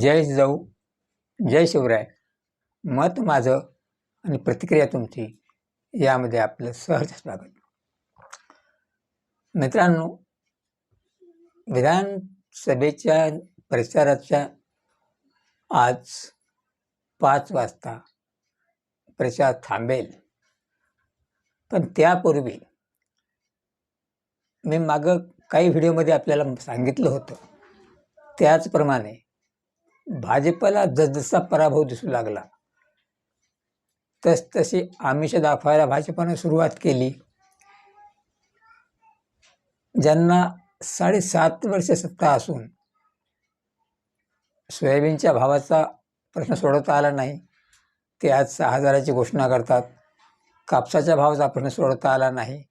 जय जाऊ जय शिवराय. मत माझं आणि प्रतिक्रिया तुमची यामध्ये आपलं सहज स्वागत. मित्रांनो विधानसभेच्या प्रचाराच्या आज पाच वाजता प्रचार थांबेल. पण त्यापूर्वी मी मागं काही व्हिडिओमध्ये आपल्याला सांगितलं होतं. त्याचप्रमाणे भाजपला जसजसा पराभव दिसू लागला तसतशी आमिष दाखवायला भाजपानं सुरुवात केली. ज्यांना साडेसात वर्ष सत्ता असून सोयाबीनच्या भावाचा प्रश्न सोडवता आला नाही ते आज सहा हजाराची घोषणा करतात. कापसाच्या भावाचा प्रश्न सोडवता आला नाही.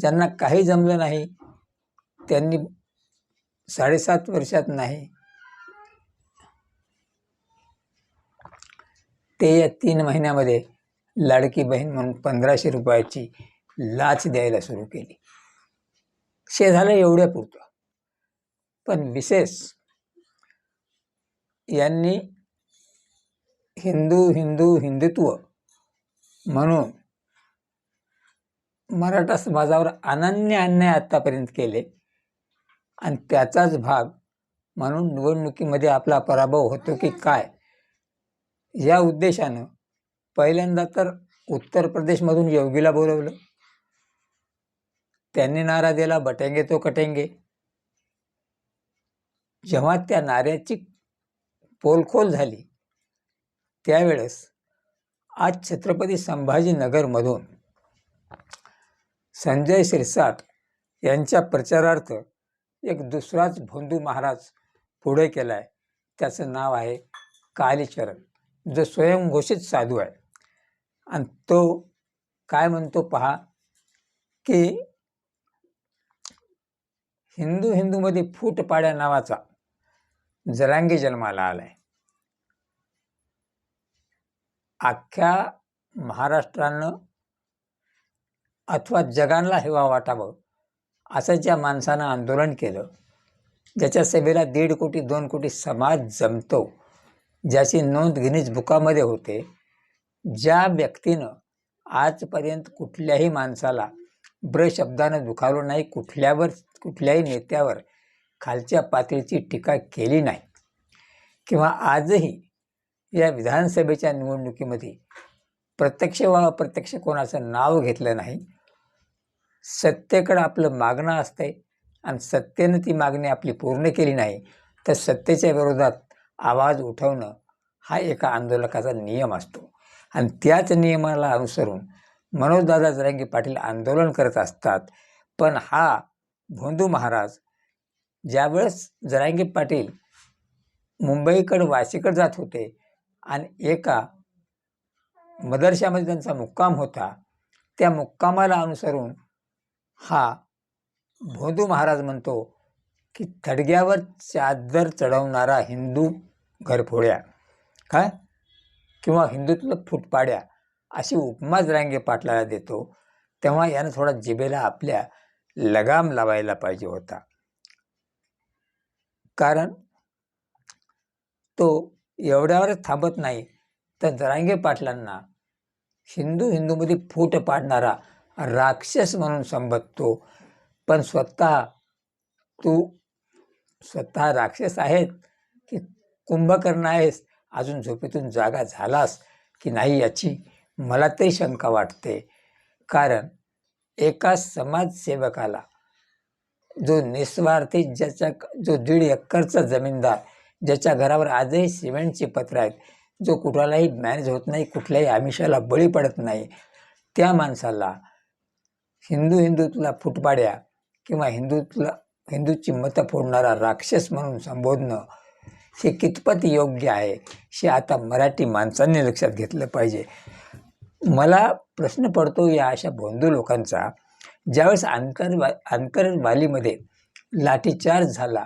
ज्यांना काही जमलं नाही त्यांनी साडेसात वर्षात नाही ते या तीन महिन्यामध्ये लाडकी बहीण म्हणून पंधराशे रुपयाची लाच द्यायला सुरू केली. शे झालं एवढ्या पुरतं. पण विशेष यांनी हिंदू हिंदू हिंदुत्व म्हणून मराठा समाजावर अनन्य अन्याय आत्तापर्यंत केले आणि त्याचाच भाग म्हणून निवडणुकीमध्ये आपला पराभव होतो की काय? या उद्देशानं पहिल्यांदा तर उत्तर प्रदेशमधून योगीला बोलवलं. त्यांनी नारा दिला बटेंगे तो कटेंगे. जेव्हा त्या नाऱ्याची पोलखोल झाली त्यावेळेस आज छत्रपती संभाजीनगरमधून संजय शिरसाट यांच्या प्रचारार्थ एक दुसराच भोंदू महाराज पुढे केला आहे त्याचं नाव आहे कालीचरण. जो स्वयंघोषित साधू आहे. आणि तो काय म्हणतो पहा की हिंदू हिंदूमध्ये फूट पाड्या नावाचा जरांगी जन्माला आलाय. अख्ख्या महाराष्ट्रानं अथवा जगांना हेवा वाटावं असं ज्या माणसानं आंदोलन केलं ज्याच्या सभेला दीड कोटी दोन कोटी समाज जमतो ज्याची नोंद गिनीज बुकामध्ये होते ज्या व्यक्तीनं आजपर्यंत कुठल्याही माणसाला ब्र शब्दानं दुखावलं नाही कुठल्यावर कुठल्याही नेत्यावर खालच्या पातळीची टीका केली नाही. किंवा आजही या विधानसभेच्या निवडणुकीमध्ये प्रत्यक्ष व अप्रत्यक्ष कोणाचं नाव घेतलं नाही सत्तेकडं आपलं मागणं असतंय आणि सत्तेनं ती मागणी आपली पूर्ण केली नाही तर सत्तेच्या विरोधात आवाज उठवणं हा एका आंदोलकाचा नियम असतो. आणि त्याच नियमाला अनुसरून मनोजदादा जरांगी पाटील आंदोलन करत असतात. पण हा भोंदू महाराज ज्यावेळेस जरांगी पाटील मुंबईकडं वाशीकडे जात होते आणि एका मदरशामध्ये त्यांचा मुक्काम होता त्या मुक्कामाला अनुसरून हा भोंदू महाराज म्हणतो की थडग्यावर चादर चढवणारा हिंदू घरफोड्या काय? किंवा हिंदुत्व फुटपाड्या अशी उपमा रांगे पाटलाला देतो तेव्हा यानं थोडा जिभेला आपल्या लगाम लावायला पाहिजे होता. कारण तो एवढ्यावरच थांबत नाही तर जरांगे पाटलांना हिंदू हिंदूमध्ये फूट पाडणारा राक्षस म्हणून संबोधतो पण स्वतः तू स्वतः राक्षस आहेत की कुंभकर्ण आहेस अजून झोपेतून जागा झालास की नाही याची मला तरी शंका वाटते. कारण एका समाजसेवकाला जो निस्वार्थी ज्याच्या जो दीड एकरचा जमीनदार ज्याच्या घरावर आजही सिमेंटची पत्र आहेत जो कुठलाही मॅनेज होत नाही कुठल्याही आमिषाला बळी पडत नाही त्या माणसाला हिंदू हिंदुत्वला फुटपाड्या किंवा हिंदुत्वला हिंदूची मतं फोडणारा राक्षस म्हणून संबोधणं हे कितपत योग्य आहे हे आता मराठी माणसांनी लक्षात घेतलं पाहिजे. मला प्रश्न पडतो या अशा भोंदू लोकांचा ज्यावेळेस आंतरवा आंतरवालीमध्ये लाठीचार्ज झाला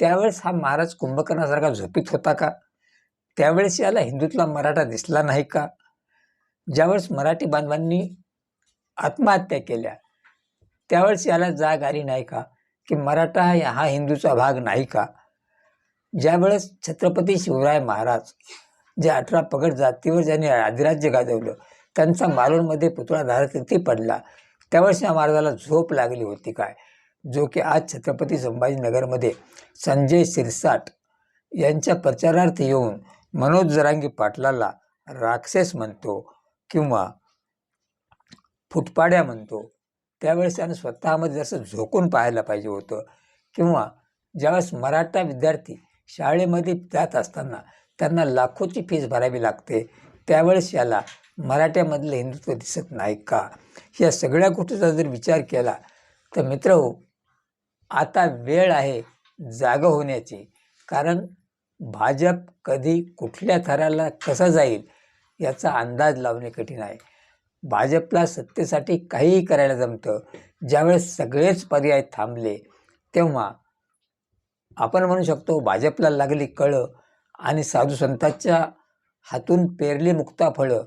त्यावेळेस हा महाराज कुंभकर्णासारखा झोपीत होता का? त्यावेळेस याला हिंदूतला मराठा दिसला नाही का? ज्यावेळेस मराठी बांधवांनी आत्महत्या केल्या त्यावेळेस याला जाग आली नाही का? की मराठा हा हिंदूचा भाग नाही का? ज्यावेळेस छत्रपती शिवराय महाराज जे अठरा पगड जातीवर ज्यांनी अधिराज्य गाजवलं त्यांचा मालवणमध्ये पुतळा धारतीर्थी पडला त्यावेळेस या महाराजाला झोप लागली होती काय? जो की आज छत्रपती संभाजीनगरमध्ये संजय सिरसाट यांच्या प्रचारार्थ येऊन मनोज जरांगी पाटलाला राक्षस म्हणतो किंवा फुटपाड्या म्हणतो त्यावेळेस त्यानं स्वतःमध्ये जसं झोकून पाहायला पाहिजे होतं किंवा ज्यावेळेस मराठा विद्यार्थी शाळेमध्ये जात असताना त्यांना लाखोची फीज भरावी लागते त्यावेळेस याला मराठ्यामधलं हिंदुत्व दिसत नाही का? या सगळ्या गोष्टीचा जर विचार केला तर मित्र हो, आता वेळ आहे जागा होण्याची. कारण भाजप कधी कुठल्या थराला कसा जाईल याचा अंदाज लावणे कठीण आहे. भाजपला सत्तेसाठी काहीही करायला जमतं. ज्यावेळेस सगळेच पर्याय थांबले तेव्हा आपण म्हणू शकतो भाजपला लागली कळं आणि साधू संतांच्या हातून पेरली मुक्ता फळं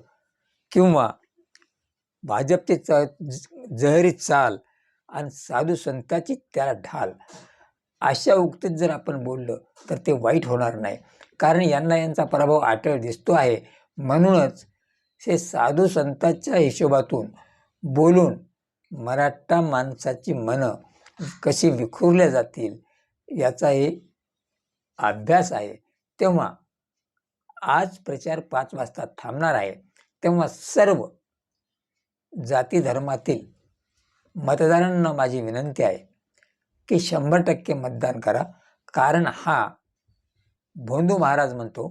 किंवा भाजपची च जहरी चाल आणि साधू संतांची त्याला ढाल. अशा उक्तीत जर आपण बोललं तर ते वाईट होणार नाही. कारण यांना यांचा पराभव आटळ दिसतो आहे. म्हणूनच हे साधू संतांच्या हिशोबातून बोलून मराठा माणसाची मनं कशी विखुरल्या जातील याचा हे अभ्यास आहे. तेव्हा आज प्रचार पाच वाजता थांबणार आहे. तेव्हा सर्व जाती धर्मातील मतदारांना माझी विनंती आहे की शंभर टक्के मतदान करा. कारण हा भोंदू महाराज म्हणतो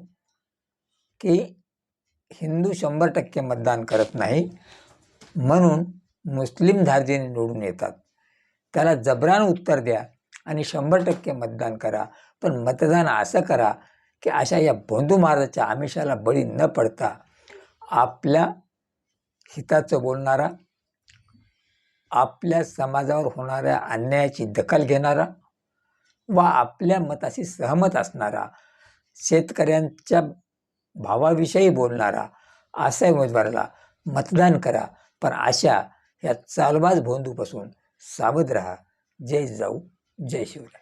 की हिंदू शंभर टक्के मतदान करत नाही. म्हणून मुस्लिम धार्जिने निवडून येतात. त्याला जबरान उत्तर द्या आणि शंभर टक्के मतदान करा. पण मतदान असं करा की अशा या बंधू महाराजाच्या आमिषाला बळी न पडता आपल्या हिताचं बोलणारा आपल्या समाजावर होणाऱ्या अन्यायाची दखल घेणारा व आपल्या मताशी सहमत असणारा शेतकऱ्यांच्या भावाविषयी बोलणारा असा उमेदवाराला मतदान करा. पण अशा या चालबाज भोंदूपासून सावध राहा. जय जाऊ जय शिवराय.